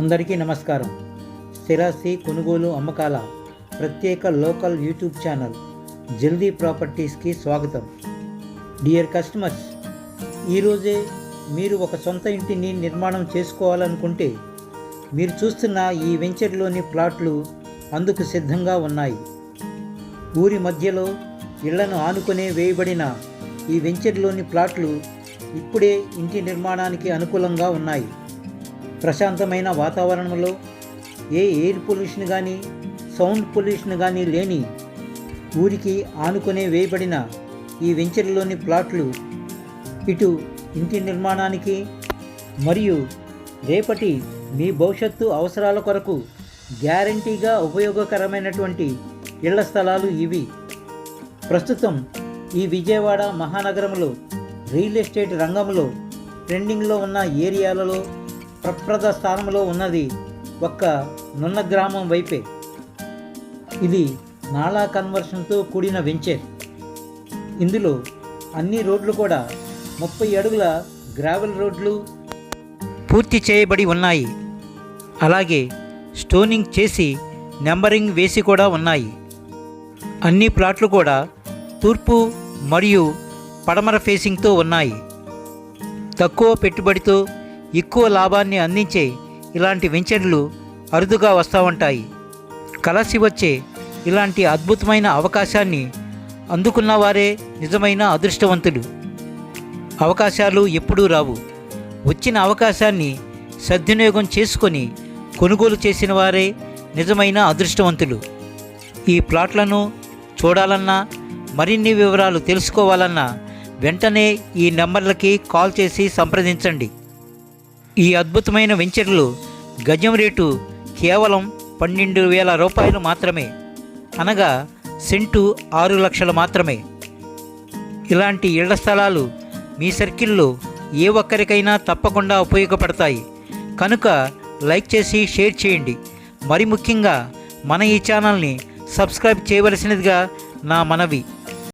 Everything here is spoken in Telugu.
అందరికీ నమస్కారం. స్థిరాస్తి కొనుగోలు అమ్మకాల ప్రత్యేక లోకల్ యూట్యూబ్ ఛానల్ జల్దీ ప్రాపర్టీస్కి స్వాగతం. డియర్ కస్టమర్స్ ఈరోజే మీరు ఒక సొంత ఇంటిని నిర్మాణం చేసుకోవాలనుకుంటే మీరు చూస్తున్న ఈ వెంచర్లోని ప్లాట్లు అందుకు సిద్ధంగా ఉన్నాయి. ఊరి మధ్యలో ఇళ్ళను ఆనుకునే వేయబడిన ఈ వెంచర్లోని ప్లాట్లు ఇప్పుడే ఇంటి నిర్మాణానికి అనుకూలంగా ఉన్నాయి. ప్రశాంతమైన వాతావరణంలో ఏ ఎయిర్ పొల్యూషన్ కానీ సౌండ్ పొల్యూషన్ కానీ లేని ఊరికి ఆనుకునే వేయబడిన ఈ వెంచర్లోని ప్లాట్లు ఇటు ఇంటి నిర్మాణానికి మరియు రేపటి మీ భవిష్యత్తు అవసరాల కొరకు గ్యారంటీగా ఉపయోగకరమైనటువంటి ఇళ్ళ స్థలాలు ఇవి. ప్రస్తుతం ఈ విజయవాడ మహానగరంలో రియల్ ఎస్టేట్ రంగంలో ట్రెండింగ్లో ఉన్న ఏరియాలలో ప్రప్రథ స్థానంలో ఉన్నది ఒక్క నున్న గ్రామం వైపే. ఇది నాలా కన్వర్షన్తో కూడిన వెంచర్. ఇందులో అన్ని రోడ్లు కూడా ముప్పై అడుగుల గ్రావెల్ రోడ్లు పూర్తి చేయబడి ఉన్నాయి. అలాగే స్టోనింగ్ చేసి నెంబరింగ్ వేసి కూడా ఉన్నాయి. అన్ని ప్లాట్లు కూడా తూర్పు మరియు పడమర ఫేసింగ్తో ఉన్నాయి. తక్కువ పెట్టుబడితో ఎక్కువ లాభాన్ని అందించే ఇలాంటి వెంచర్లు అరుదుగా వస్తూ ఉంటాయి కలసి వచ్చే ఇలాంటి అద్భుతమైన అవకాశాన్ని అందుకున్న వారే నిజమైన అదృష్టవంతులు. అవకాశాలు ఎప్పుడూ రావు. వచ్చిన అవకాశాన్ని సద్వినియోగం చేసుకొని కొనుగోలు చేసిన వారే నిజమైన అదృష్టవంతులు. ఈ ప్లాట్లను చూడాలన్నా మరిన్ని వివరాలు తెలుసుకోవాలన్నా వెంటనే ఈ నెంబర్లకి కాల్ చేసి సంప్రదించండి. ఈ అద్భుతమైన వెంచర్లు గజం రేటు కేవలం పన్నెండు వేల రూపాయలు మాత్రమే. అనగా సెంటు ఆరు లక్షలు మాత్రమే. ఇలాంటి ఇళ్ళ స్థలాలు మీ సర్కిల్లో ఏ ఒక్కరికైనా తప్పకుండా ఉపయోగపడతాయి. కనుక లైక్ చేసి షేర్ చేయండి. మరి ముఖ్యంగా మన ఈ ఛానల్ని సబ్స్క్రైబ్ చేయవలసినదిగా నా మనవి.